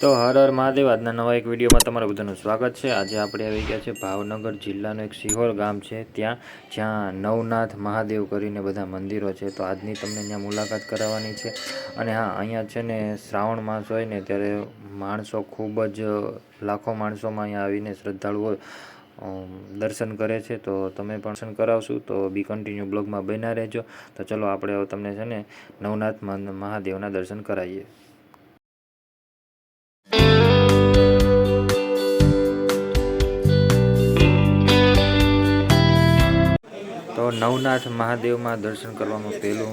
તો હર હર મહાદેવ, આજના નવા એક વિડીયોમાં તમારું બધાનું સ્વાગત છે. આજે આપણે આવી ગયા છે ભાવનગર જિલ્લાનું એક સિહોર ગામ છે. ત્યાં, જ્યાં નવનાથ મહાદેવ કરીને બધા મંદિરો છે. તો આજની તમને ત્યાં મુલાકાત કરાવવાની છે. અને હા, અહીંયા છે ને શ્રાવણ માસ હોય ને, ત્યારે માણસો ખૂબ જ, લાખો માણસોમાં અહીંયા આવીને શ્રદ્ધાળુઓ દર્શન કરે છે. તો તમે પણ દર્શન કરાવશું. તો બી કન્ટિન્યુ બ્લોગમાં બન્યા રહેજો. તો ચલો, આપણે તમને છે ને નવનાથ મહાદેવના દર્શન કરાવીએ. તો નવનાથ મહાદેવમાં દર્શન કરવાનું પહેલું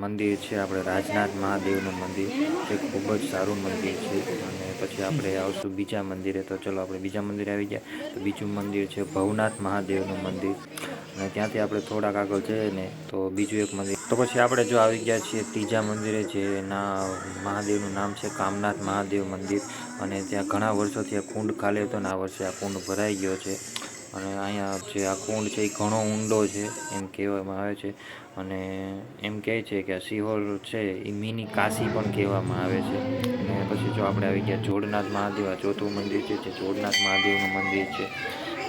મંદિર છે આપણે રાજનાથ મહાદેવનું મંદિર. જે ખૂબ જ સારું મંદિર છે. અને પછી આપણે આવશું બીજા મંદિરે. તો ચલો આપણે બીજા મંદિરે આવી ગયા. તો બીજું મંદિર છે ભવનાથ મહાદેવનું મંદિર. અને ત્યાંથી આપણે થોડાક આગળ જઈએ ને તો બીજું એક મંદિર. તો પછી આપણે જો આવી ગયા છીએ ત્રીજા મંદિરે જેના મહાદેવનું નામ છે કામનાથ મહાદેવ મંદિર. અને ત્યાં ઘણા વર્ષોથી આ કુંડ ખાલી હતો ને આ વર્ષે આ કુંડ ભરાઈ ગયો છે. અને અહીંયા જે આ કુંડ છે એ ઘણો ઊંડો છે, એમ કહેવામાં આવે છે. અને એમ કહે છે કે આ સિહોર છે એ મિની કાશી પણ કહેવામાં આવે છે. અને પછી જો આપણે આવી ગયા જોડનાથ મહાદેવ, આ ચોથું મંદિર છે, જે જોડનાથ મહાદેવનું મંદિર છે.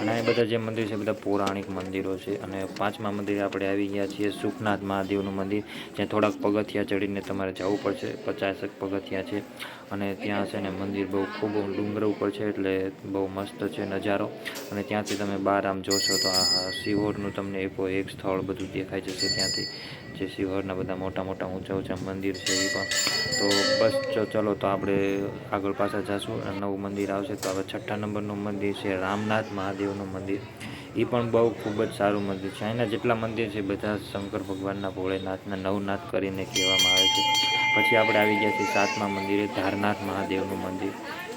અને બધા જે મંદિર છે બધા પૌરાણિક મંદિરો છે. અને પાંચમા મંદિરે આપણે આવી ગયા છીએ સુખનાથ મહાદેવનું મંદિર, જ્યાં થોડાક પગથિયા ચડીને તમારે જવું પડશે. પચાસેક પગથિયા છે. અને ત્યાં છે ને મંદિર બહુ ખૂબ ડુંગર ઉપર છે, એટલે બહુ મસ્ત છે નજારો. અને ત્યાંથી તમે બહાર આમ જોશો તો આ સિહોરનું તમને એકો એક સ્થળ બધું દેખાઈ જશે ત્યાંથી. જે સિહોરના બધા મોટા મોટા ઊંચા ઊંચા મંદિર છે એ પણ. તો બસ ચલો તો આપણે આગળ પાછા જઈશું અને નવું મંદિર આવશે તો હવે છઠ્ઠા નંબરનું મંદિર છે રામનાથ મહાદેવનું મંદિર. એ પણ બહુ ખૂબ જ સારું મંદિર છે. અહીંના જેટલા મંદિર છે બધા શંકર ભગવાનના, ભોળેનાથના, નવનાથ કરીને કહેવામાં આવે છે. પછી આપણે આવી ગયા છીએ સાતમા મંદિરે, ધારનાથ મહાદેવનું મંદિર.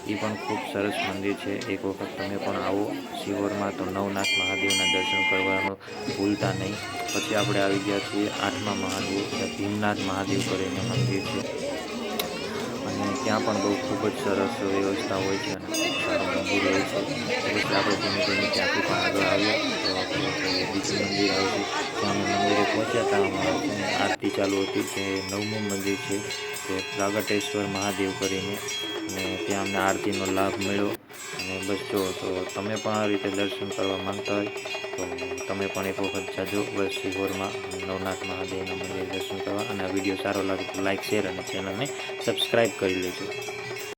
એ પણ ખૂબ સરસ મંદિર છે. એક વખત તમે પણ આવો શિવરમાં તો નવનાથ મહાદેવના દર્શન કરવાનું ભૂલતા નહીં. પછી આપણે આવી ગયા છીએ આઠમા મહાદેવ ભીમનાથ મહાદેવ કરીને મંદિર છે. અને ત્યાં પણ બહુ ખૂબ જ સરસ વ્યવસ્થા હોય છે અને મંદિર હોય છે. આપણે ધીમે ધીમે ત્યાંથી પહોંચ્યા હતા. અમારા આરતી ચાલુ હતી તે નવમું મંદિર છે તે પ્રાગટેશ્વર મહાદેવ કરીને. અને ત્યાં અમને આરતીનો લાભ મળ્યો. અને બસ જો, તો તમે પણ આ રીતે દર્શન કરવા માંગતા હોય, તો તમે પણ એક વખત જાજો બસ સિહોરમાં નવનાથ મહાદેવના મંદિર દર્શન કરવા. અને આ વીડિયો સારો લાગે તો લાઇક શેર અને ચેનલને સબસ્ક્રાઈબ કરી લેજો.